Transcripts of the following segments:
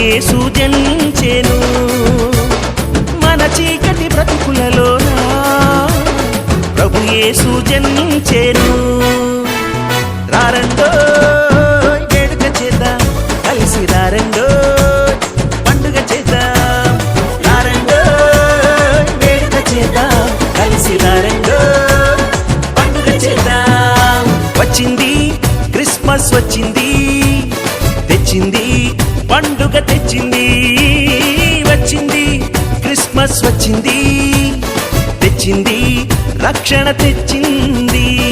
యేసు జన్మించెను మన చీకటి బ్రతుకులలోనా ప్రభు యేసు జన్మించెను రారండో వేడుక చేద్దాం కలిసి రారండో. వచ్చింది వచ్చింది క్రిస్మస్ వచ్చింది తెచ్చింది రక్షణ తెచ్చింది.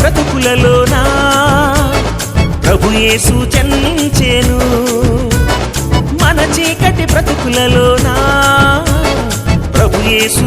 బ్రతుకులలోనా? ప్రభు యేసు మన చీకటి బ్రతుకులలోనా? ప్రభు యేసు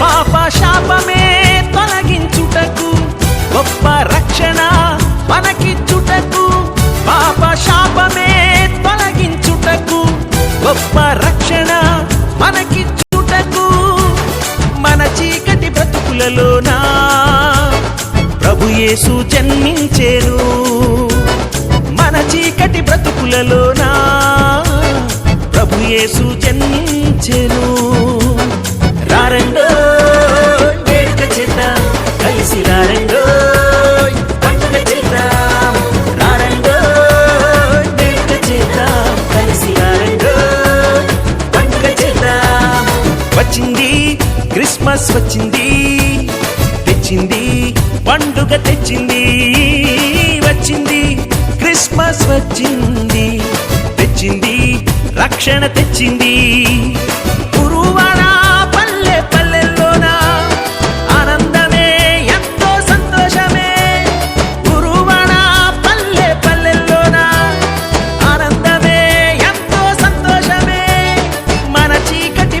పాప శాపమే తొలగించుటకు గొప్ప రక్షణ మనకిచ్చుటకు పాప శాపమే తొలగించుటకు గొప్ప రక్షణ మనకిచ్చుటకు. మన చీకటి బ్రతుకులలోనా ప్రభుయేసు జన్మించేను. మన చీకటి బ్రతుకులలోనా ప్రభు యేసు జన్మించెను. వచ్చింది క్రిస్మస్ వచ్చింది తెచ్చింది పండుగ తెచ్చింది వచ్చింది క్రిస్మస్ వచ్చింది తెచ్చింది రక్షణ తెచ్చింది. Hello పల్లె ఎంతో సంతోషమే. పల్లె ఎంతో సంతోషమే. మన చీకటి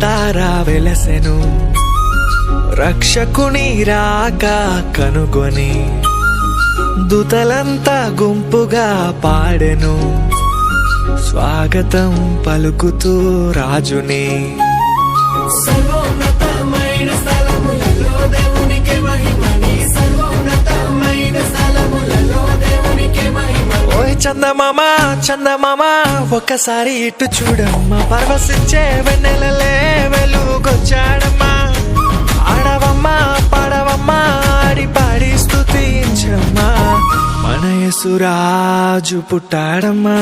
తారా వెలసెను రక్షకుని రాక కనుగొని దుతలంతా గుంపుగా పాడెను. స్వాగతం పలుకుతూ రాజుని. సర్వోన్నతమైన చందమామ చందమామ ఒక్కసారి ఇటు చూడమ్మా. పరవశించే వెన్నెలలే వెలుగొచ్చాడమ్మా. ఆడవమ్మా పాడవమ్మా ఆడి పాడి స్థుతించమ్మా మన యేసురాజు పుట్టాడమ్మా.